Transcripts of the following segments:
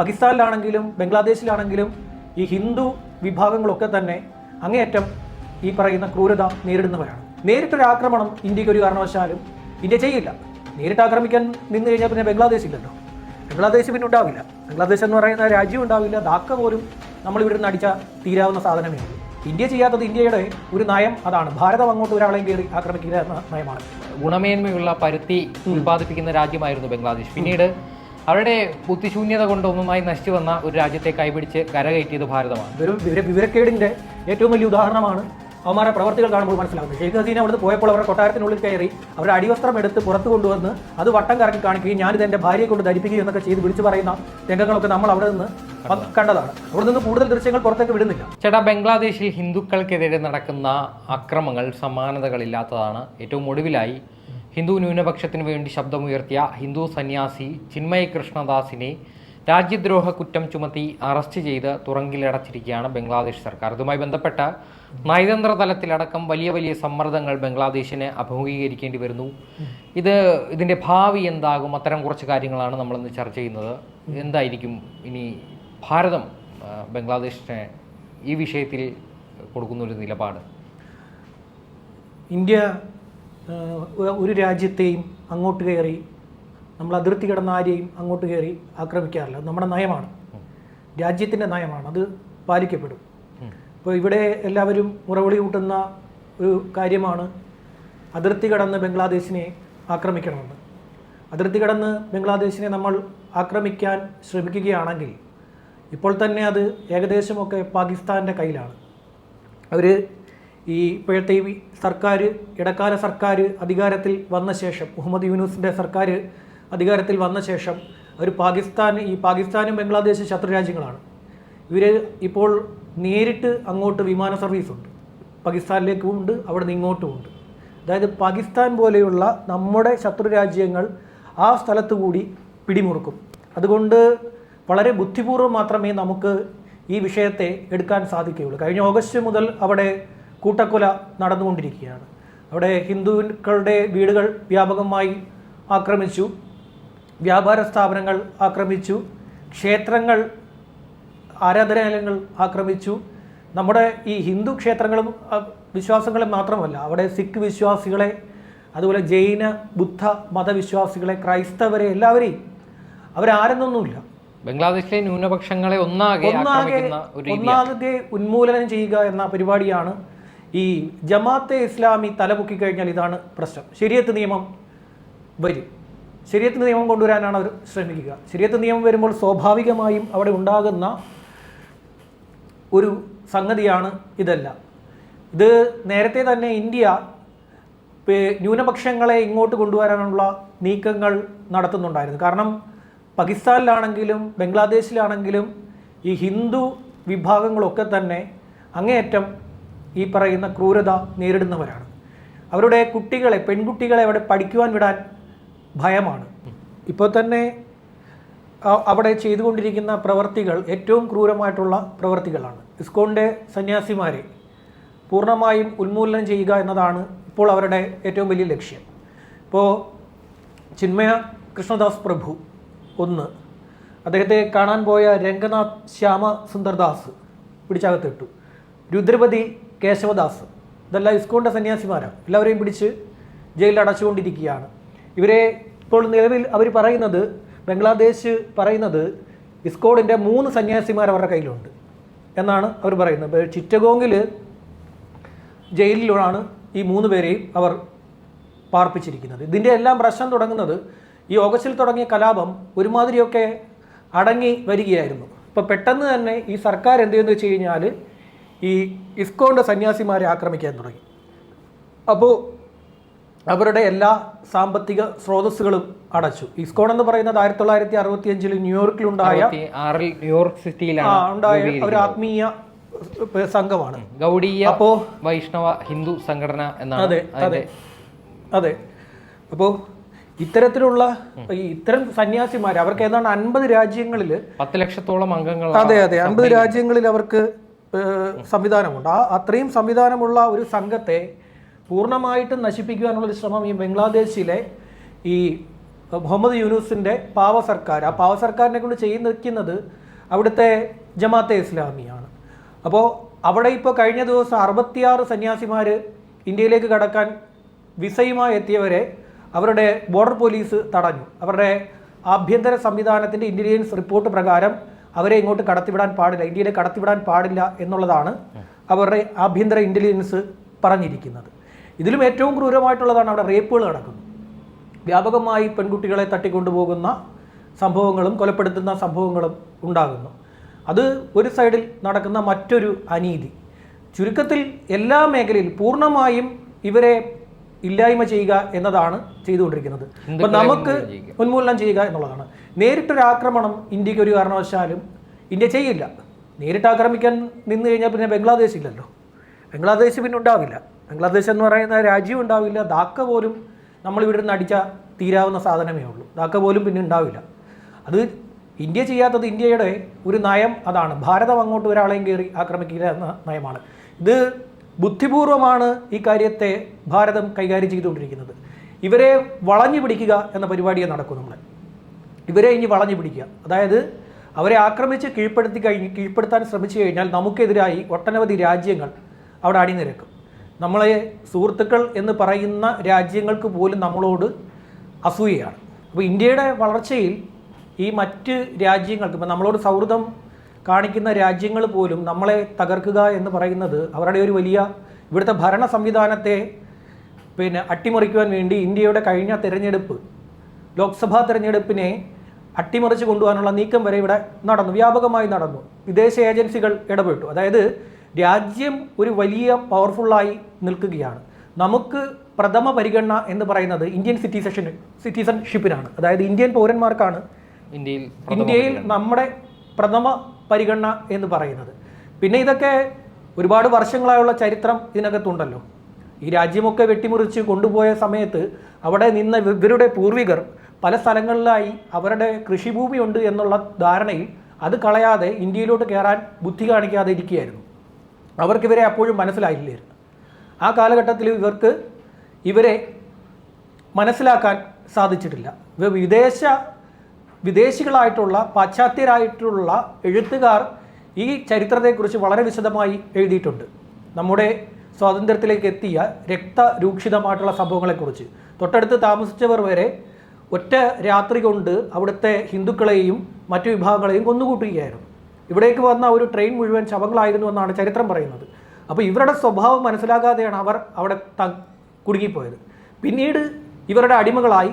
പാകിസ്ഥാനിലാണെങ്കിലും ബംഗ്ലാദേശിലാണെങ്കിലും ഈ ഹിന്ദു വിഭാഗങ്ങളൊക്കെ തന്നെ അങ്ങേയറ്റം ഈ പറയുന്ന ക്രൂരത നേരിടുന്നവരാണ്. നേരിട്ടൊരു ആക്രമണം ഇന്ത്യയ്ക്ക് ഒരു കാരണവശാലും ഇന്ത്യ ചെയ്യില്ല. നേരിട്ട് ആക്രമിക്കാൻ നിന്ന് കഴിഞ്ഞാൽ പിന്നെ ബംഗ്ലാദേശ് ഇല്ലല്ലോ. ബംഗ്ലാദേശ് പിന്നെ ഉണ്ടാവില്ല. ബംഗ്ലാദേശ് എന്ന് പറയുന്ന രാജ്യം ഉണ്ടാവില്ല. ധാക്ക പോലും നമ്മൾ ഇവിടെ നിന്ന് അടിച്ചാൽ തീരാവുന്ന സാധനമേ ഉള്ളൂ. ഇന്ത്യ ചെയ്യാത്തത് ഇന്ത്യയുടെ ഒരു നയം അതാണ്. ഭാരതം അങ്ങോട്ട് ഒരാളെയും കയറി ആക്രമിക്കുക എന്ന നയമാണ്. ഗുണമേന്മയുള്ള പരുത്തി ഉൽപ്പാദിപ്പിക്കുന്ന രാജ്യമായിരുന്നു ബംഗ്ലാദേശ്. പിന്നീട് അവരുടെ ബുദ്ധിശൂന്യത കൊണ്ട് ഒന്നുമായി നശിച്ചു വന്ന ഒരു രാജ്യത്തെ കൈപിടിച്ച് കരകയറ്റിയത് ഭാരതമാണ്. വിവര വിവരക്കേടിന്റെ ഏറ്റവും വലിയ ഉദാഹരണമാണ് അവന്മാരുടെ പ്രവർത്തികൾ കാണുമ്പോൾ മനസ്സിലാകുന്നത് ഷെയ്ഖ് ഹസീന അവിടുന്ന് പോയപ്പോൾ അവരുടെ കൊട്ടാരത്തിനുള്ളിൽ കയറി അവരുടെ അടിവസ്ത്രം എടുത്ത് പുറത്ത് കൊണ്ടുവന്ന് അത് വട്ടം കറക്കി കാണിക്കുകയും ഞാനിത് എന്റെ ഭാര്യയെ കൊണ്ട് ധരിപ്പിക്കുകയും എന്നൊക്കെ ചെയ്ത് വിളിച്ചു പറയുന്ന രംഗങ്ങളൊക്കെ നമ്മൾ അവിടെ നിന്ന് കണ്ടതാണ്. അവിടെ നിന്ന് കൂടുതൽ ദൃശ്യങ്ങൾ പുറത്തേക്ക് വിടുന്നില്ല. ചേട്ടാ ബംഗ്ലാദേശിൽ ഹിന്ദുക്കൾക്കെതിരെ നടക്കുന്ന അക്രമങ്ങൾ സമാനതകളില്ലാത്തതാണ് ഏറ്റവും ഒടുവിലായി ഹിന്ദു ന്യൂനപക്ഷത്തിനു വേണ്ടി ശബ്ദമുയർത്തിയ ഹിന്ദു സന്യാസി ചിന്മയ കൃഷ്ണദാസിനെ രാജ്യദ്രോഹ കുറ്റം ചുമത്തി അറസ്റ്റ് ചെയ്ത് തുറങ്കിലടച്ചിരിക്കുകയാണ് ബംഗ്ലാദേശ് സർക്കാർ. ഇതുമായി ബന്ധപ്പെട്ട നയതന്ത്ര തലത്തിലടക്കം വലിയ വലിയ സമ്മർദ്ദങ്ങൾ ബംഗ്ലാദേശിന് അഭിമുഖീകരിക്കേണ്ടി വരുന്നു. ഇത് ഇതിന്റെ ഭാവി എന്താകും? അത്തരം കുറച്ച് കാര്യങ്ങളാണ് നമ്മളിന്ന് ചർച്ച ചെയ്യുന്നത്. എന്തായിരിക്കും ഇനി ഭാരതം ബംഗ്ലാദേശിന് ഈ വിഷയത്തിൽ കൊടുക്കുന്ന ഒരു നിലപാട്? ഇന്ത്യ ഒരു രാജ്യത്തെയും അങ്ങോട്ട് കയറി നമ്മൾ അതിർത്തി കിടന്ന ആരെയും അങ്ങോട്ട് കയറി ആക്രമിക്കാറില്ല. നമ്മുടെ നയമാണ്. രാജ്യത്തിന്റെ നയമാണ്. അത് പാലിക്കപ്പെടും. ഇപ്പോൾ ഇവിടെ എല്ലാവരും മുറവിളി കൂട്ടുന്ന ഒരു കാര്യമാണ് അതിർത്തി കടന്ന് ബംഗ്ലാദേശിനെ ആക്രമിക്കണമെന്ന്. അതിർത്തി കടന്ന് ബംഗ്ലാദേശിനെ നമ്മൾ ആക്രമിക്കാൻ ശ്രമിക്കുകയാണെങ്കിൽ ഇപ്പോൾ തന്നെ അത് ഏകദേശമൊക്കെ പാകിസ്ഥാന്റെ കയ്യിലാണ്. അവർ ഈ ഇപ്പോഴത്തെ ഈ സർക്കാർ ഇടക്കാല സർക്കാർ അധികാരത്തിൽ വന്ന ശേഷം മുഹമ്മദ് യൂനുസിന്റെ സർക്കാർ അധികാരത്തിൽ വന്ന ശേഷം ഒരു പാകിസ്ഥാൻ ഈ പാകിസ്ഥാനും ബംഗ്ലാദേശ് ശത്രു രാജ്യങ്ങളാണ് ഇവർ ഇപ്പോൾ നേരിട്ട് അങ്ങോട്ട് വിമാന സർവീസ് ഉണ്ട് പാകിസ്ഥാനിലേക്കും ഉണ്ട് അവിടെ നിന്ന് ഇങ്ങോട്ടും ഉണ്ട്. അതായത് പാകിസ്ഥാൻ പോലെയുള്ള നമ്മുടെ ശത്രു രാജ്യങ്ങൾ ആ സ്ഥലത്ത് കൂടി പിടിമുറുക്കും. അതുകൊണ്ട് വളരെ ബുദ്ധിപൂർവം മാത്രമേ നമുക്ക് ഈ വിഷയത്തെ എടുക്കാൻ സാധിക്കുകയുള്ളൂ. കഴിഞ്ഞ ഓഗസ്റ്റ് മുതൽ അവിടെ കൂട്ടക്കൊല നടന്നുകൊണ്ടിരിക്കുകയാണ്. അവിടെ ഹിന്ദുക്കളുടെ വീടുകൾ വ്യാപകമായി ആക്രമിച്ചു. വ്യാപാര സ്ഥാപനങ്ങൾ ആക്രമിച്ചു. ക്ഷേത്രങ്ങൾ ആരാധനാലയങ്ങൾ ആക്രമിച്ചു. നമ്മുടെ ഈ ഹിന്ദു ക്ഷേത്രങ്ങളും വിശ്വാസങ്ങളെ മാത്രമല്ല അവിടെ സിഖ് വിശ്വാസികളെ അതുപോലെ ജൈന ബുദ്ധ മതവിശ്വാസികളെ ക്രൈസ്തവരെ എല്ലാവരെയും അവരാരെന്നൊന്നുമില്ല. ബംഗ്ലാദേശിലെ ന്യൂനപക്ഷങ്ങളെ ഒന്നാകെ ഒന്നാകെ ഒന്നാകെ ഉന്മൂലനം ചെയ്യുക എന്ന പരിപാടിയാണ് ഈ ജമാഅത്തെ ഇസ്ലാമി തലപൊക്കി കഴിഞ്ഞാൽ ഇതാണ് പ്രശ്നം. ശരിയത്ത് നിയമം വരും. ശരിയത്ത് നിയമം കൊണ്ടുവരാനാണ് അവർ ശ്രമിക്കുക. ശരിയത്ത് നിയമം വരുമ്പോൾ സ്വാഭാവികമായും അവിടെ ഉണ്ടാകുന്ന ഒരു സംഗതിയാണ് ഇതെല്ലാം. ഇത് നേരത്തെ തന്നെ ഇന്ത്യ ന്യൂനപക്ഷങ്ങളെ ഇങ്ങോട്ട് കൊണ്ടുവരാനുള്ള നീക്കങ്ങൾ നടത്തുന്നുണ്ടായിരുന്നു. കാരണം പാകിസ്ഥാനിലാണെങ്കിലും ബംഗ്ലാദേശിലാണെങ്കിലും ഈ ഹിന്ദു വിഭാഗങ്ങളൊക്കെ തന്നെ അങ്ങേയറ്റം ഈ പറയുന്ന ക്രൂരത നേരിടുന്നവരാണ്. അവരുടെ കുട്ടികളെ പെൺകുട്ടികളെ അവിടെ പഠിക്കുവാൻ വിടാൻ ഭയമാണ്. ഇപ്പോൾ തന്നെ അവിടെ ചെയ്തുകൊണ്ടിരിക്കുന്ന പ്രവർത്തികൾ ഏറ്റവും ക്രൂരമായിട്ടുള്ള പ്രവർത്തികളാണ്. ഇസ്കോണിന്റെ സന്യാസിമാരെ പൂർണമായും ഉന്മൂലനം ചെയ്യുക എന്നതാണ് ഇപ്പോൾ അവരുടെ ഏറ്റവും വലിയ ലക്ഷ്യം. ഇപ്പോൾ ചിന്മയ കൃഷ്ണദാസ് പ്രഭു ഒന്ന് അദ്ദേഹത്തെ കാണാൻ പോയ രംഗനാഥ് ശ്യാമ സുന്ദർദാസ് പിടിച്ചകത്തിട്ടു. രുദ്രപതി കേശവദാസ്. ഇതെല്ലാം ഇസ്കോണിന്റെ സന്യാസിമാരാണ്. എല്ലാവരെയും പിടിച്ച് ജയിലിൽ അടച്ചുകൊണ്ടിരിക്കുകയാണ്. ഇവരെ ഇപ്പോൾ നിലവിൽ അവർ പറയുന്നത് ബംഗ്ലാദേശ് പറയുന്നത് ഇസ്കോണിന്റെ മൂന്ന് സന്യാസിമാർ അവരുടെ കയ്യിലുണ്ട് എന്നാണ് അവർ പറയുന്നത്. ചിറ്റഗോങ്ങിൽ ജയിലിലാണ് ഈ മൂന്ന് പേരെയും അവർ പാർപ്പിച്ചിരിക്കുന്നത്. ഇതിന്റെ എല്ലാം പ്രശ്നം തുടങ്ങുന്നത് ഈ ഓഗസ്റ്റിൽ തുടങ്ങിയ കലാപം ഒരുമാതിരിയൊക്കെ അടങ്ങി വരികയായിരുന്നു. ഇപ്പോൾ പെട്ടെന്ന് തന്നെ ഈ സർക്കാർ എന്ത് ചെയ്യുന്നു വെച്ച് കഴിഞ്ഞാൽ ഈ ഇസ്കോണ്ട് സന്യാസിമാരെ ആക്രമിക്കാൻ തുടങ്ങി. അപ്പോൾ അവരുടെ എല്ലാ സാമ്പത്തിക സ്രോതസ്സുകളും അടച്ചു. ഇസ്കോൺ എന്ന് പറയുന്നത് ആയിരത്തി തൊള്ളായിരത്തി അറുപത്തി അഞ്ചിൽ ന്യൂയോർക്കിലുണ്ടായ ന്യൂയോർക്ക് സിറ്റിയിലാണ് ഉണ്ടായ ഒരു ആത്മീയ സംഘമാണ്. ഗൗഡീയ അപ്പോ വൈഷ്ണവ ഹിന്ദു സംഘടന എന്നാണ് അതെ അതെ അതെ. അപ്പോൾ ഇത്തരത്തിലുള്ള ഇത്തരം സന്യാസിമാർ അവർക്ക് ഏതാണ്ട് അൻപത് രാജ്യങ്ങളിൽ പത്ത് ലക്ഷത്തോളം അംഗങ്ങൾ അതെ അതെ അൻപത് രാജ്യങ്ങളിൽ അവർക്ക് സംവിധാനമുണ്ട്. ആ അത്രയും സംവിധാനമുള്ള ഒരു സംഘത്തെ പൂർണമായിട്ടും നശിപ്പിക്കുവാനുള്ള ഒരു ശ്രമം ഈ ബംഗ്ലാദേശിലെ ഈ മുഹമ്മദ് യൂനുസിന്റെ പാവ സർക്കാർ ആ പാവ സർക്കാരിനെ കൊണ്ട് ചെയ്യുന്നത് അവിടുത്തെ ജമാഅത്തെ ഇസ്ലാമിയാണ്. അപ്പോൾ അവിടെ ഇപ്പോൾ കഴിഞ്ഞ ദിവസം അറുപത്തിയാറ് സന്യാസിമാർ ഇന്ത്യയിലേക്ക് കടക്കാൻ വിസയുമായി എത്തിയവരെ അവരുടെ ബോർഡർ പോലീസ് തടഞ്ഞു. അവരുടെ ആഭ്യന്തര സംവിധാനത്തിന്റെ ഇന്റലിജൻസ് റിപ്പോർട്ട് പ്രകാരം അവരെ ഇങ്ങോട്ട് കടത്തിവിടാൻ പാടില്ല ഇന്ത്യയിലെ കടത്തിവിടാൻ പാടില്ല എന്നുള്ളതാണ് അവരുടെ ആഭ്യന്തര ഇന്റലിജൻസ് പറഞ്ഞിരിക്കുന്നത്. ഇതിലും ഏറ്റവും ക്രൂരമായിട്ടുള്ളതാണ് അവിടെ റേപ്പുകൾ നടക്കുന്നത്. വ്യാപകമായി പെൺകുട്ടികളെ തട്ടിക്കൊണ്ടുപോകുന്ന സംഭവങ്ങളും കൊലപ്പെടുത്തുന്ന സംഭവങ്ങളും ഉണ്ടാകുന്നു. അത് ഒരു സൈഡിൽ നടക്കുന്ന മറ്റൊരു അനീതി. ചുരുക്കത്തിൽ എല്ലാ മേഖലയിൽ പൂർണമായും ഇവരെ ഇല്ലായ്മ ചെയ്യുക എന്നതാണ് ചെയ്തുകൊണ്ടിരിക്കുന്നത്. അപ്പം നമുക്ക് ഉന്മൂലനം ചെയ്യുക എന്നുള്ളതാണ്. നേരിട്ടൊരു ആക്രമണം ഇന്ത്യയ്ക്ക് ഒരു കാരണവശാലും ഇന്ത്യ ചെയ്യില്ല. നേരിട്ട് ആക്രമിക്കാൻ നിന്ന് കഴിഞ്ഞാൽ പിന്നെ ബംഗ്ലാദേശ് ഇല്ലല്ലോ. ബംഗ്ലാദേശ് പിന്നെ ഉണ്ടാവില്ല. ബംഗ്ലാദേശ് എന്ന് പറയുന്ന രാജ്യം ഉണ്ടാവില്ല. ധാക്ക പോലും നമ്മൾ ഇവിടെ നിന്ന് അടിച്ചാൽ തീരാവുന്ന സാധനമേ ഉള്ളൂ. ധാക്ക പോലും പിന്നെ ഉണ്ടാവില്ല. അത് ഇന്ത്യ ചെയ്യാത്തത് ഇന്ത്യയുടെ ഒരു നയം അതാണ്. ഭാരതം അങ്ങോട്ട് ഒരാളെയും കയറി ആക്രമിക്കില്ല എന്ന നയമാണ്. ഇത് ബുദ്ധിപൂർവമാണ് ഈ കാര്യത്തെ ഭാരതം കൈകാര്യം ചെയ്തുകൊണ്ടിരിക്കുന്നത്. ഇവരെ വളഞ്ഞു പിടിക്കുക എന്ന പരിപാടിയെ നടക്കും നമ്മൾ ഇവരെ ഇനി വളഞ്ഞു പിടിക്കുക. അതായത് അവരെ ആക്രമിച്ച് കീഴ്പ്പെടുത്തി കഴിഞ്ഞ് കീഴ്പ്പെടുത്താൻ ശ്രമിച്ചു കഴിഞ്ഞാൽ നമുക്കെതിരായി ഒട്ടനവധി രാജ്യങ്ങൾ അവിടെ അണിനിരക്കും. നമ്മളെ സുഹൃത്തുക്കൾ എന്ന് പറയുന്ന രാജ്യങ്ങൾക്ക് പോലും നമ്മളോട് അസൂയയാണ്. അപ്പോൾ ഇന്ത്യയുടെ വളർച്ചയിൽ ഈ മറ്റ് രാജ്യങ്ങൾക്ക് ഇപ്പം നമ്മളോട് സൗഹൃദം കാണിക്കുന്ന രാജ്യങ്ങൾ പോലും നമ്മളെ തകർക്കുക എന്ന് പറയുന്നത് അവരുടെ ഒരു വലിയ ഇവിടുത്തെ ഭരണ സംവിധാനത്തെ പിന്നെ അട്ടിമറിക്കുവാൻ വേണ്ടി ഇന്ത്യയുടെ കഴിഞ്ഞ തെരഞ്ഞെടുപ്പ് ലോക്സഭാ തെരഞ്ഞെടുപ്പിനെ അട്ടിമറിച്ച് കൊണ്ടുപോകാനുള്ള നീക്കം വരെ ഇവിടെ നടന്നു വ്യാപകമായി നടന്നു. വിദേശ ഏജൻസികൾ ഇടപെട്ടു. അതായത് രാജ്യം ഒരു വലിയ പവർഫുള്ളായി നിൽക്കുകയാണ്. നമുക്ക് പ്രഥമ പരിഗണന എന്ന് പറയുന്നത് ഇന്ത്യൻ സിറ്റിസൺ സിറ്റിസൺഷിപ്പിനാണ് അതായത് ഇന്ത്യൻ പൗരന്മാർക്കാണ് ഇന്ത്യയിൽ ഇന്ത്യയിൽ നമ്മുടെ പ്രഥമ പരിഗണന എന്ന് പറയുന്നത്. പിന്നെ ഇതൊക്കെ ഒരുപാട് വർഷങ്ങളായുള്ള ചരിത്രം ഇതിനകത്തുണ്ടല്ലോ. ഈ രാജ്യമൊക്കെ വെട്ടിമുറിച്ച് കൊണ്ടുപോയ സമയത്ത് അവിടെ നിന്ന ഇവരുടെ പൂർവികർ പല സ്ഥലങ്ങളിലായി അവരുടെ കൃഷിഭൂമിയുണ്ട് എന്നുള്ള ധാരണയിൽ അത് കളയാതെ ഇന്ത്യയിലോട്ട് കയറാൻ ബുദ്ധി കാണിക്കാതെ ഇരിക്കുകയായിരുന്നു. അവർക്കിവരെ അപ്പോഴും മനസ്സിലായില്ലായിരുന്നു. ആ കാലഘട്ടത്തിൽ ഇവർക്ക് ഇവരെ മനസ്സിലാക്കാൻ സാധിച്ചിട്ടില്ല. വിദേശ വിദേശികളായിട്ടുള്ള പാശ്ചാത്യരായിട്ടുള്ള എഴുത്തുകാർ ഈ ചരിത്രത്തെക്കുറിച്ച് വളരെ വിശദമായി എഴുതിയിട്ടുണ്ട്. നമ്മുടെ സ്വാതന്ത്ര്യത്തിലേക്ക് എത്തിയ രക്തരൂക്ഷിതമായിട്ടുള്ള സംഭവങ്ങളെക്കുറിച്ച്. തൊട്ടടുത്ത് താമസിച്ചവർ വരെ ഒറ്റ രാത്രി കൊണ്ട് അവിടുത്തെ ഹിന്ദുക്കളെയും മറ്റു വിഭാഗങ്ങളെയും കൊന്നുകൂട്ടുകയായിരുന്നു. ഇവിടേക്ക് വന്ന ഒരു ട്രെയിൻ മുഴുവൻ ശവങ്ങളായിരുന്നു എന്നാണ് ചരിത്രം പറയുന്നത്. അപ്പോൾ ഇവരുടെ സ്വഭാവം മനസ്സിലാക്കാതെയാണ് അവർ അവിടെ ത കുടുങ്ങിപ്പോയത്. പിന്നീട് ഇവരുടെ അടിമകളായി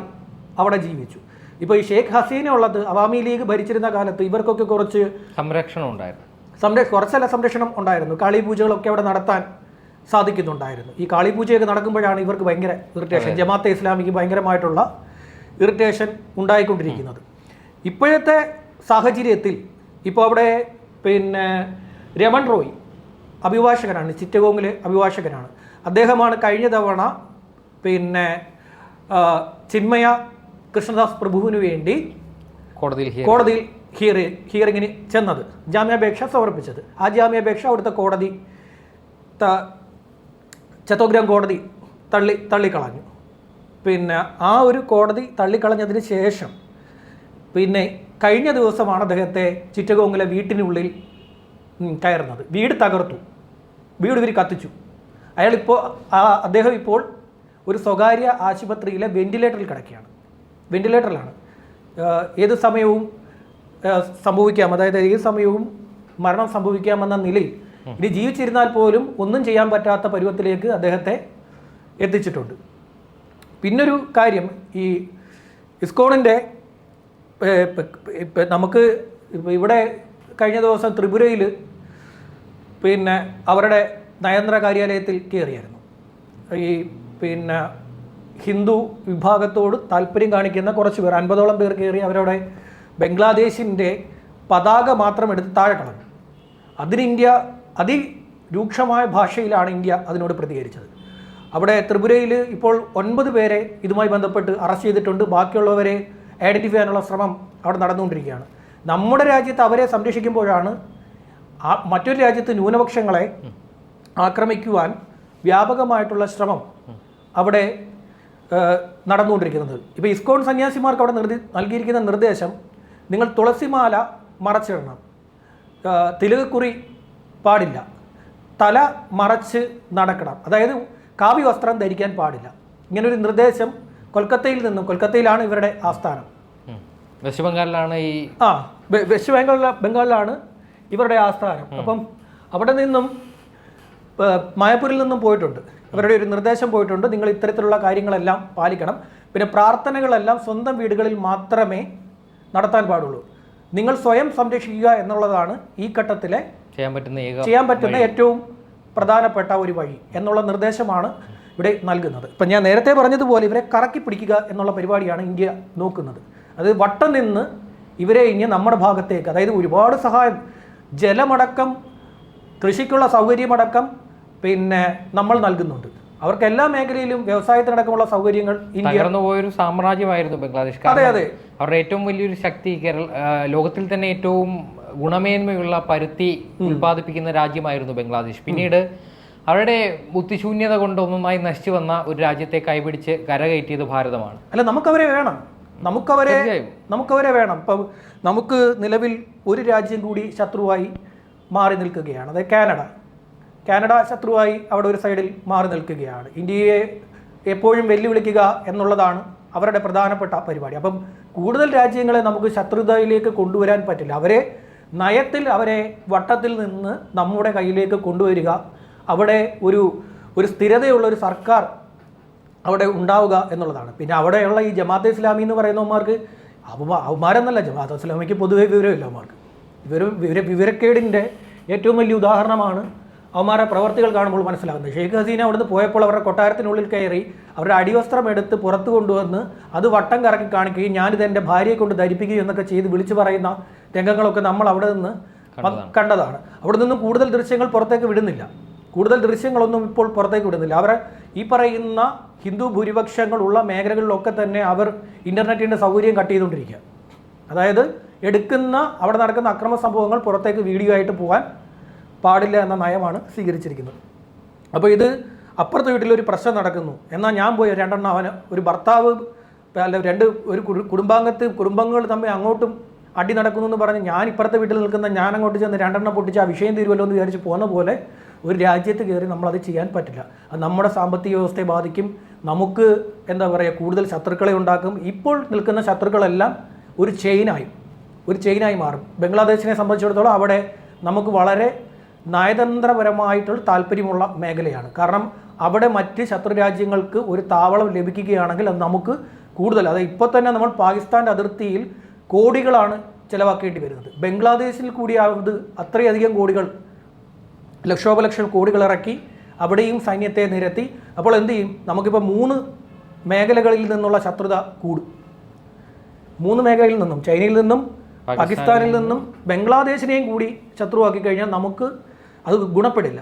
അവിടെ ജീവിച്ചു. ഇപ്പോൾ ഈ ഷേഖ് ഹസീന ഉള്ളത് അവാമി ലീഗ് ഭരിച്ചിരുന്ന കാലത്ത് ഇവർക്കൊക്കെ കുറച്ച് സംരക്ഷണം ഉണ്ടായിരുന്നു. സംര കുറച്ചല്ല സംരക്ഷണം ഉണ്ടായിരുന്നു. കാളിപൂജകളൊക്കെ അവിടെ നടത്താൻ സാധിക്കുന്നുണ്ടായിരുന്നു. ഈ കാളിപൂജയൊക്കെ നടക്കുമ്പോഴാണ് ഇവർക്ക് ഭയങ്കര ഇറിറ്റേഷൻ ജമാഅത്തെ ഇസ്ലാമിക്ക് ഭയങ്കരമായിട്ടുള്ള ഇറിറ്റേഷൻ ഉണ്ടായിക്കൊണ്ടിരിക്കുന്നത്. ഇപ്പോഴത്തെ സാഹചര്യത്തിൽ ഇപ്പോൾ അവിടെ പിന്നെ രമൺ റോയ് അഭിഭാഷകനാണ് ചിറ്റഗോങ്ങിലെ അഭിഭാഷകനാണ്. അദ്ദേഹമാണ് കഴിഞ്ഞ തവണ പിന്നെ ചിന്മയ കൃഷ്ണദാസ് പ്രഭുവിന് വേണ്ടി കോടതിയിൽ കോടതിയിൽ ഹിയറി ഹിയറിങ്ങിന് ചെന്നത്. ജാമ്യാപേക്ഷ സമർപ്പിച്ചത്. ആ ജാമ്യാപേക്ഷ അവിടുത്തെ കോടതി ചത്തോഗ്രാം കോടതി തള്ളി തള്ളിക്കളഞ്ഞു. പിന്നെ ആ ഒരു കോടതി തള്ളിക്കളഞ്ഞതിന് ശേഷം പിന്നെ കഴിഞ്ഞ ദിവസമാണ് അദ്ദേഹത്തെ ചിറ്റഗോങ്ങിലെ വീട്ടിനുള്ളിൽ കയറുന്നത്. വീട് തകർത്തു. വീട് ഇവർ കത്തിച്ചു. അയാളിപ്പോൾ ആ അദ്ദേഹം ഇപ്പോൾ ഒരു സ്വകാര്യ ആശുപത്രിയിലെ വെന്റിലേറ്ററിൽ കിടക്കുകയാണ്. വെന്റിലേറ്ററിലാണ്. ഏത് സമയവും സംഭവിക്കാം. അതായത് ഏത് സമയവും മരണം സംഭവിക്കാമെന്ന നിലയിൽ ഇനി ജീവിച്ചിരുന്നാൽ പോലും ഒന്നും ചെയ്യാൻ പറ്റാത്ത പരുവത്തിലേക്ക് അദ്ദേഹത്തെ എത്തിച്ചിട്ടുണ്ട്. പിന്നൊരു കാര്യം ഈ ഇസ്കോണിന്റെ നമുക്ക് ഇവിടെ കഴിഞ്ഞ ദിവസം ത്രിപുരയിൽ പിന്നെ അവരുടെ നയതന്ത്ര കാര്യാലയത്തിൽ കയറിയായിരുന്നു. ഈ പിന്നെ ഹിന്ദു വിഭാഗത്തോട് താല്പര്യം കാണിക്കുന്ന കുറച്ച് പേർ അൻപതോളം പേർ കയറി അവരുടെ ബംഗ്ലാദേശിന്റെ പതാക മാത്രം എടുത്ത് താഴെ കളഞ്ഞു അതിന് ഇന്ത്യ അതിരൂക്ഷമായ ഭാഷയിലാണ് ഇന്ത്യ അതിനോട് പ്രതികരിച്ചത്. അവിടെ ത്രിപുരയിൽ ഇപ്പോൾ ഒൻപത് പേരെ ഇതുമായി ബന്ധപ്പെട്ട് അറസ്റ്റ് ചെയ്തിട്ടുണ്ട്. ബാക്കിയുള്ളവരെ ഐഡന്റിഫൈ ചെയ്യാനുള്ള ശ്രമം അവിടെ നടന്നുകൊണ്ടിരിക്കുകയാണ്. നമ്മുടെ രാജ്യത്ത് അവരെ സംരക്ഷിക്കുമ്പോഴാണ് മറ്റൊരു രാജ്യത്ത് ന്യൂനപക്ഷങ്ങളെ ആക്രമിക്കുവാൻ വ്യാപകമായിട്ടുള്ള ശ്രമം അവിടെ നടന്നുകൊണ്ടിരിക്കുന്നത്. ഇപ്പോൾ ഇസ്കോൺ സന്യാസിമാർക്ക് അവിടെ നിർദ്ദി നൽകിയിരിക്കുന്ന നിർദ്ദേശം നിങ്ങൾ തുളസിമാല മറച്ചിടണം. തിലകക്കുറി പാടില്ല. തല മറച്ച് നടക്കണം. അതായത് കാവ്യ വസ്ത്രം ധരിക്കാൻ പാടില്ല. ഇങ്ങനൊരു നിർദ്ദേശം കൊൽക്കത്തയിൽ നിന്നും കൊൽക്കത്തയിലാണ് ഇവരുടെ ആസ്ഥാനം. വെസ്റ്റ് ബംഗാളിലാണ് ഈ ആ വെസ്റ്റ് ബംഗാളില ബംഗാളിലാണ് ഇവരുടെ ആസ്ഥാനം. അപ്പം അവിടെ നിന്നും മായപ്പൂരിൽ നിന്നും പോയിട്ടുണ്ട്. ഇവരുടെ ഒരു നിർദ്ദേശം പോയിട്ടുണ്ട്. നിങ്ങൾ ഇത്തരത്തിലുള്ള കാര്യങ്ങളെല്ലാം പാലിക്കണം. പിന്നെ പ്രാർത്ഥനകളെല്ലാം സ്വന്തം വീടുകളിൽ മാത്രമേ നടത്താൻ പാടുള്ളൂ. നിങ്ങൾ സ്വയം സംരക്ഷിക്കുക എന്നുള്ളതാണ് ഈ ഘട്ടത്തിലെ ചെയ്യാൻ പറ്റുന്ന ചെയ്യാൻ പറ്റുന്ന ഏറ്റവും പ്രധാനപ്പെട്ട ഒരു വഴി എന്നുള്ള നിർദ്ദേശമാണ് ഇവിടെ നൽകുന്നത്. ഇപ്പം ഞാൻ നേരത്തെ പറഞ്ഞതുപോലെ ഇവരെ കറക്കി പിടിക്കുക എന്നുള്ള പരിപാടിയാണ് ഇന്ത്യ നോക്കുന്നത്. അത് വട്ടം നിന്ന് ഇവരെ ഇനി നമ്മുടെ ഭാഗത്തേക്ക് അതായത് ഒരുപാട് സഹായം ജലമടക്കം കൃഷിക്കുള്ള സൗകര്യമടക്കം പിന്നെ നമ്മൾ നൽകുന്നുണ്ട്. അവർക്ക് എല്ലാ മേഖലയിലും വ്യവസായത്തിനടക്കമുള്ള സൗകര്യങ്ങൾ ഇന്ത്യ തകർന്നു പോയൊരു സാമ്രാജ്യമായിരുന്നു ബംഗ്ലാദേശ്. അതെ അതെ. അവരുടെ ഏറ്റവും വലിയൊരു ശക്തി കേരള ലോകത്തിൽ തന്നെ ഏറ്റവും ഗുണമേന്മയുള്ള പരുത്തി ഉൽപ്പാദിപ്പിക്കുന്ന രാജ്യമായിരുന്നു ബംഗ്ലാദേശ്. പിന്നീട് അവരുടെ ബുദ്ധിശൂന്യത കൊണ്ടൊന്നുമായി നശിച്ചു വന്ന ഒരു രാജ്യത്തെ കൈപിടിച്ച് കരകയറ്റിയത് ഭാരതമാണ്. അല്ല നമുക്കവരെ വേണം. നമുക്കവരെ നമുക്കവരെ വേണം. ഇപ്പം നമുക്ക് നിലവിൽ ഒരു രാജ്യം കൂടി ശത്രുവായി മാറി നിൽക്കുകയാണ്. അതായത് കാനഡ. കാനഡ ശത്രുവായി അവിടെ ഒരു സൈഡിൽ മാറി നിൽക്കുകയാണ്. ഇന്ത്യയെ എപ്പോഴും വെല്ലുവിളിക്കുക എന്നുള്ളതാണ് അവരുടെ പ്രധാനപ്പെട്ട പരിപാടി. അപ്പം കൂടുതൽ രാജ്യങ്ങളെ നമുക്ക് ശത്രുതയിലേക്ക് കൊണ്ടുവരാൻ പറ്റില്ല. അവരെ നയത്തിൽ അവരെ വട്ടത്തിൽ നിന്ന് നമ്മുടെ കയ്യിലേക്ക് കൊണ്ടുവരിക. അവിടെ ഒരു ഒരു സ്ഥിരതയുള്ള ഒരു സർക്കാർ അവിടെ ഉണ്ടാവുക എന്നുള്ളതാണ്. പിന്നെ അവിടെയുള്ള ഈ ജമാഅത്തെ ഇസ്ലാമി എന്ന് പറയുന്നവന്മാർക്ക് അവമാരെന്നല്ല ജമാഅത്ത് ഇസ്ലാമിക്ക് പൊതുവെ വിവരമില്ല അവന്മാർക്ക് വിവര വിവര വിവരക്കേടിന്റെ ഏറ്റവും വലിയ ഉദാഹരണമാണ് അവന്മാരെ പ്രവർത്തികൾ കാണുമ്പോൾ മനസ്സിലാകുന്നത്. ഷെയ്ഖ് ഹസീന അവിടുന്ന് പോയപ്പോൾ അവരുടെ കൊട്ടാരത്തിനുള്ളിൽ കയറി അവരുടെ അടിവസ്ത്രം എടുത്ത് പുറത്തു കൊണ്ടുവന്ന് അത് വട്ടം കറക്കി കാണിക്കുകയും ഞാനിത് എന്റെ ഭാര്യയെ കൊണ്ട് ധരിപ്പിക്കുകയും എന്നൊക്കെ ചെയ്ത് വിളിച്ചു പറയുന്ന രംഗങ്ങളൊക്കെ നമ്മൾ അവിടെ നിന്ന് കണ്ടതാണ്. അവിടെ നിന്ന് കൂടുതൽ ദൃശ്യങ്ങൾ പുറത്തേക്ക് വിടുന്നില്ല. കൂടുതൽ ദൃശ്യങ്ങളൊന്നും ഇപ്പോൾ പുറത്തേക്ക് വിടുന്നില്ല. അവർ ഈ പറയുന്ന ഹിന്ദു ഭൂരിപക്ഷങ്ങളുള്ള മേഖലകളിലൊക്കെ തന്നെ അവർ ഇന്റർനെറ്റിന്റെ സൗകര്യം കട്ട് ചെയ്തുകൊണ്ടിരിക്കുക. അതായത് എടുക്കുന്ന അവിടെ നടക്കുന്ന അക്രമ സംഭവങ്ങൾ പുറത്തേക്ക് വീഡിയോ ആയിട്ട് പോകാൻ പാടില്ല എന്ന നയമാണ് സ്വീകരിച്ചിരിക്കുന്നത്. അപ്പോൾ ഇത് അപ്പുറത്തെ വീട്ടിലൊരു പ്രശ്നം നടക്കുന്നു. എന്നാൽ ഞാൻ പോയി രണ്ടെണ്ണം അവന് ഒരു ഭർത്താവ് അല്ല രണ്ട് ഒരു കുടു- കുടുംബാംഗത്ത് കുടുംബങ്ങൾ തമ്മിൽ അങ്ങോട്ടും അടി നടക്കുന്നു എന്ന് പറഞ്ഞ് ഞാൻ ഇപ്പുറത്തെ വീട്ടിൽ നിൽക്കുന്ന ഞാൻ അങ്ങോട്ട് ചെന്ന് രണ്ടെണ്ണം പൊട്ടിച്ച് ആ വിഷയം തീരുമല്ലോ എന്ന് വിചാരിച്ച് പോകുന്ന പോലെ ഒരു രാജ്യത്ത് കയറി നമ്മളത് ചെയ്യാൻ പറ്റില്ല. അത് നമ്മുടെ സാമ്പത്തിക വ്യവസ്ഥയെ ബാധിക്കും. നമുക്ക് എന്താ പറയുക കൂടുതൽ ശത്രുക്കളെ ഉണ്ടാക്കും. ഇപ്പോൾ നിൽക്കുന്ന ശത്രുക്കളെല്ലാം ഒരു ചെയിനായി ഒരു ചെയിനായി മാറും. ബംഗ്ലാദേശിനെ സംബന്ധിച്ചിടത്തോളം അവിടെ നമുക്ക് വളരെ നയതന്ത്രപരമായിട്ടുള്ള താല്പര്യമുള്ള മേഖലയാണ്. കാരണം അവിടെ മറ്റ് ശത്രു രാജ്യങ്ങൾക്ക് ഒരു താവളം ലഭിക്കുകയാണെങ്കിൽ അത് നമുക്ക് കൂടുതൽ അത് ഇപ്പോൾ തന്നെ നമ്മൾ പാകിസ്ഥാന്റെ അതിർത്തിയിൽ കോടികളാണ് ചിലവാക്കേണ്ടി വരുന്നത്. ബംഗ്ലാദേശിൽ കൂടിയാവുന്നത് അത് അത്രയധികം കോടികൾ ലക്ഷോപലക്ഷം കോടികൾ ഇറക്കി അവിടെയും സൈന്യത്തെ നിരത്തി. അപ്പോൾ എന്ത് ചെയ്യും? നമുക്കിപ്പോൾ മൂന്ന് മേഖലകളിൽ നിന്നുള്ള ശത്രുത കൂടും. മൂന്ന് മേഖലയിൽ നിന്നും ചൈനയിൽ നിന്നും പാകിസ്ഥാനിൽ നിന്നും. ബംഗ്ലാദേശിനെയും കൂടി ശത്രുവാക്കി കഴിഞ്ഞാൽ നമുക്ക് അത് ഗുണപ്പെടില്ല.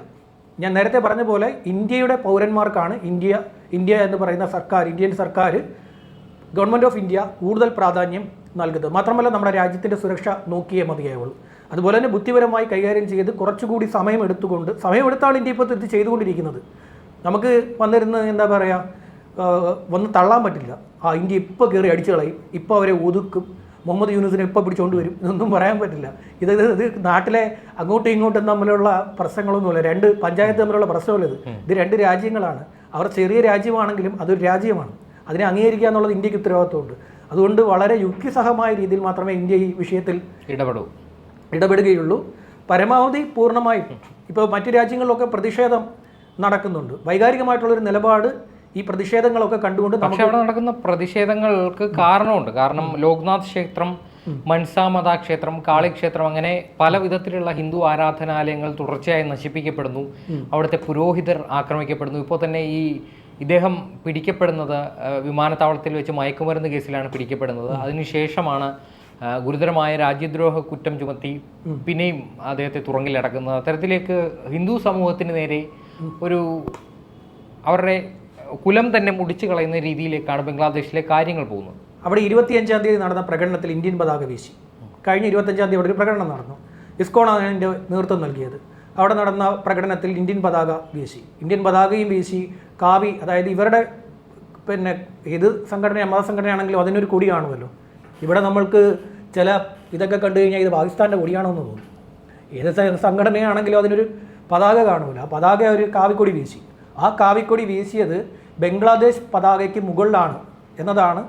ഞാൻ നേരത്തെ പറഞ്ഞ പോലെ ഇന്ത്യയുടെ പൗരന്മാർക്കാണ് ഇന്ത്യ ഇന്ത്യ എന്ന് പറയുന്ന സർക്കാർ ഇന്ത്യൻ സർക്കാർ ഗവൺമെന്റ് ഓഫ് ഇന്ത്യ കൂടുതൽ പ്രാധാന്യം നൽകുന്നത്. മാത്രമല്ല നമ്മുടെ രാജ്യത്തിന്റെ സുരക്ഷ നോക്കിയേ മതിയാവുള്ളൂ അതുപോലെ തന്നെ ബുദ്ധിപരമായി കൈകാര്യം ചെയ്ത് കുറച്ചുകൂടി സമയം എടുത്തുകൊണ്ട് സമയമെടുത്താണ് ഇന്ത്യ ഇപ്പോൾ ഇത് ചെയ്തുകൊണ്ടിരിക്കുന്നത്. നമുക്ക് വന്നിരുന്ന എന്താ പറയുക വന്ന് തള്ളാൻ പറ്റില്ല. ആ ഇന്ത്യ ഇപ്പോൾ കയറി അടിച്ചു കളയും. ഇപ്പോൾ അവരെ ഒതുക്കും. മുഹമ്മദ് യൂനുസിനെ ഇപ്പോൾ പിടിച്ചുകൊണ്ട് വരും. ഇതൊന്നും പറയാൻ പറ്റില്ല. ഇത് ഇത് ഇത് നാട്ടിലെ അങ്ങോട്ടും ഇങ്ങോട്ടും തമ്മിലുള്ള പ്രശ്നങ്ങളൊന്നുമില്ല. രണ്ട് പഞ്ചായത്ത് തമ്മിലുള്ള പ്രശ്നമല്ല ഇത്. ഇത് രണ്ട് രാജ്യങ്ങളാണ്. അവർ ചെറിയ രാജ്യമാണെങ്കിലും അതൊരു രാജ്യമാണ്. അതിനെ അംഗീകരിക്കുക എന്നുള്ളത് ഇന്ത്യയ്ക്ക് ഉത്തരവാദിത്വമുണ്ട്. അതുകൊണ്ട് വളരെ യുക്തിസഹമായ രീതിയിൽ മാത്രമേ ഇന്ത്യ ഈ വിഷയത്തിൽ ഇടപെടൂ. ഇടപെടുകയുള്ളൂ. പരമാവധി പൂർണമായും ഇപ്പോൾ മറ്റു രാജ്യങ്ങളിലൊക്കെ പ്രതിഷേധം നടക്കുന്നുണ്ട്. വൈകാരികമായിട്ടുള്ളൊരു നിലപാട് ഈ പ്രതിഷേധങ്ങളൊക്കെ കണ്ടുകൊണ്ട് പക്ഷെ അവിടെ നടക്കുന്ന പ്രതിഷേധങ്ങൾക്ക് കാരണമുണ്ട്. കാരണം ലോക്നാഥ് ക്ഷേത്രം മൻസാമത ക്ഷേത്രം കാളിക്ഷേത്രം അങ്ങനെ പല വിധത്തിലുള്ള ഹിന്ദു ആരാധനാലയങ്ങൾ തുടർച്ചയായി നശിപ്പിക്കപ്പെടുന്നു. അവിടുത്തെ പുരോഹിതർ ആക്രമിക്കപ്പെടുന്നു. ഇപ്പോൾ തന്നെ ഈ ഇദ്ദേഹം പിടിക്കപ്പെടുന്നത് വിമാനത്താവളത്തിൽ വെച്ച് മയക്കുമരുന്ന് കേസിലാണ് പിടിക്കപ്പെടുന്നത്. അതിനുശേഷമാണ് ഗുരുതരമായ രാജ്യദ്രോഹ കുറ്റം ചുമത്തി പിന്നെയും അദ്ദേഹത്തെ തുറങ്കിലടക്കുന്നത് അത്തരത്തിലേക്ക് ഹിന്ദു സമൂഹത്തിന് നേരെ ഒരു അവരുടെ കുലം തന്നെ മുടിച്ചു കളയുന്ന രീതിയിലേക്കാണ് ബംഗ്ലാദേശിലെ കാര്യങ്ങൾ പോകുന്നത്. അവിടെ ഇരുപത്തിയഞ്ചാം തീയതി നടന്ന പ്രകടനത്തിൽ ഇന്ത്യൻ പതാക വീശി. കഴിഞ്ഞ ഇരുപത്തഞ്ചാം തീയതി അവിടെ ഒരു പ്രകടനം നടന്നു. ഇസ്കോണാണ് അതിന്റെ നേതൃത്വം നൽകിയത്. അവിടെ നടന്ന പ്രകടനത്തിൽ ഇന്ത്യൻ പതാക വീശി. ഇന്ത്യൻ പതാകയും വീശി. കാവി അതായത് ഇവരുടെ പിന്നെ ഏത് സംഘടന മതസംഘടനയാണെങ്കിലും അതിനൊരു കൊടി കാണുമല്ലോ. ഇവിടെ നമ്മൾക്ക് ചില ഇതൊക്കെ കണ്ടു കഴിഞ്ഞാൽ ഇത് പാകിസ്ഥാന്റെ കൊടിയാണോ എന്ന് തോന്നും. ഏത് സംഘടനയാണെങ്കിലും അതിനൊരു പതാക കാണുമല്ലോ. ആ പതാക ഒരു കാവിക്കൊടി വീശി. ആ കാവിക്കൊടി വീശിയത് ബംഗ്ലാദേശ് പതാകയ്ക്ക് മുകളിലാണ് എന്നതാണ്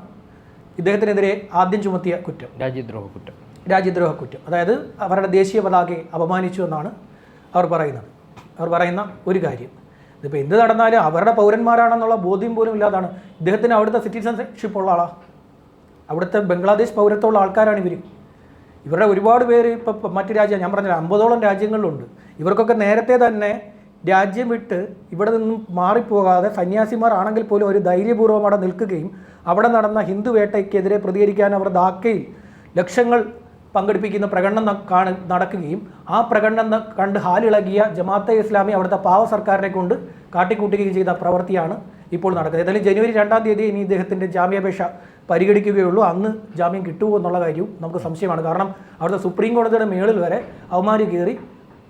ഇദ്ദേഹത്തിനെതിരെ ആദ്യം ചുമത്തിയ കുറ്റം. രാജ്യദ്രോഹ കുറ്റം രാജ്യദ്രോഹ കുറ്റം അതായത് അവരുടെ ദേശീയ പതാകയെ അപമാനിച്ചു എന്നാണ് അവർ പറയുന്നത് അവർ പറയുന്ന ഒരു കാര്യം. ഇതിപ്പോൾ എന്ത് നടന്നാലും അവരുടെ പൗരന്മാരാണെന്നുള്ള ബോധ്യം പോലും ഇല്ലാതാണ്. ഇദ്ദേഹത്തിന് അവിടുത്തെ സിറ്റിസൺഷിപ്പ് ഉള്ള ആളാണ് അവിടുത്തെ ബംഗ്ലാദേശ് പൗരത്വമുള്ള ആൾക്കാരാണ് ഇവർ ഇവരുടെ ഒരുപാട് പേര് ഇപ്പോൾ മറ്റ് രാജ്യം ഞാൻ പറഞ്ഞില്ല അമ്പതോളം രാജ്യങ്ങളിലുണ്ട്. ഇവർക്കൊക്കെ നേരത്തെ തന്നെ രാജ്യം വിട്ട് ഇവിടെ നിന്നും മാറിപ്പോകാതെ സന്യാസിമാരാണെങ്കിൽ പോലും ഒരു ധൈര്യപൂർവം അവിടെ നിൽക്കുകയും അവിടെ നടന്ന ഹിന്ദു വേട്ടയ്ക്കെതിരെ പ്രതികരിക്കാൻ അവർ ധാക്കയിൽ ലക്ഷങ്ങൾ പങ്കെടുപ്പിക്കുന്ന പ്രകടനം കാണ നടക്കുകയും ആ പ്രകടനം കണ്ട് ഹാലിളകിയ ജമാഅത്തെ ഇസ്ലാമി അവിടുത്തെ പാവ സർക്കാരിനെ കൊണ്ട് കാട്ടിക്കൂട്ടുകയും ചെയ്ത പ്രവൃത്തിയാണ് ഇപ്പോൾ നടക്കുന്നത്. ഏതായാലും ജനുവരി രണ്ടാം തീയതി ഇനി ഇദ്ദേഹത്തിന്റെ ജാമ്യാപേക്ഷ പരിഗണിക്കുകയുള്ളൂ. അന്ന് ജാമ്യം കിട്ടുമോ എന്നുള്ള കാര്യവും നമുക്ക് സംശയമാണ്. കാരണം അവിടുത്തെ സുപ്രീം കോടതിയുടെ മേളിൽ വരെ അവന്മാർ കയറി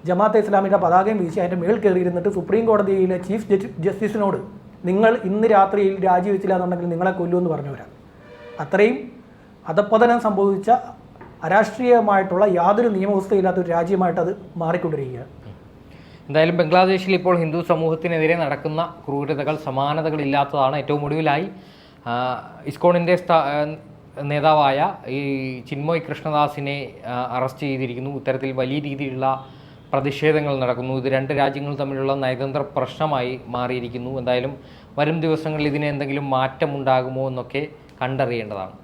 ജമാഅത്തെ ഇസ്ലാമിന്റെ പതാകയും വീശി അതിന്റെ മേൽ കയറിയിരുന്നിട്ട് സുപ്രീം കോടതിയിലെ ചീഫ് ജസ്റ്റിസിനോട് നിങ്ങൾ ഇന്ന് രാത്രിയിൽ രാജിവെച്ചില്ല എന്നുണ്ടെങ്കിൽ നിങ്ങളെ കൊല്ലുമെന്ന് പറഞ്ഞു വരാം അത്രയും അധപ്പതനം സംഭവിച്ച അരാഷ്ട്രീയമായിട്ടുള്ള യാതൊരു നിയമവ്യവസ്ഥയില്ലാത്ത ഒരു രാജ്യമായിട്ട് അത് മാറിക്കൊണ്ടിരിക്കുകയാണ് എന്തായാലും ബംഗ്ലാദേശിൽ ഇപ്പോൾ ഹിന്ദു സമൂഹത്തിനെതിരെ നടക്കുന്ന ക്രൂരതകൾ സമാനതകളില്ലാത്തതാണ് ഏറ്റവും ഒടുവിലായി ഇസ്കോണിന്റെ നേതാവായ ഈ ചിന്മോയ് കൃഷ്ണദാസിനെ അറസ്റ്റ് ചെയ്തിരിക്കുന്നു. ഇത്തരത്തിൽ വലിയ രീതിയിലുള്ള പ്രതിഷേധങ്ങൾ നടക്കുന്നു. ഇത് രണ്ട് രാജ്യങ്ങൾ തമ്മിലുള്ള നയതന്ത്ര പ്രശ്നമായി മാറിയിരിക്കുന്നു. എന്തായാലും വരും ദിവസങ്ങളിൽ ഇതിന് എന്തെങ്കിലും മാറ്റമുണ്ടാകുമോ എന്നൊക്കെ കണ്ടറിയേണ്ടതാണ്.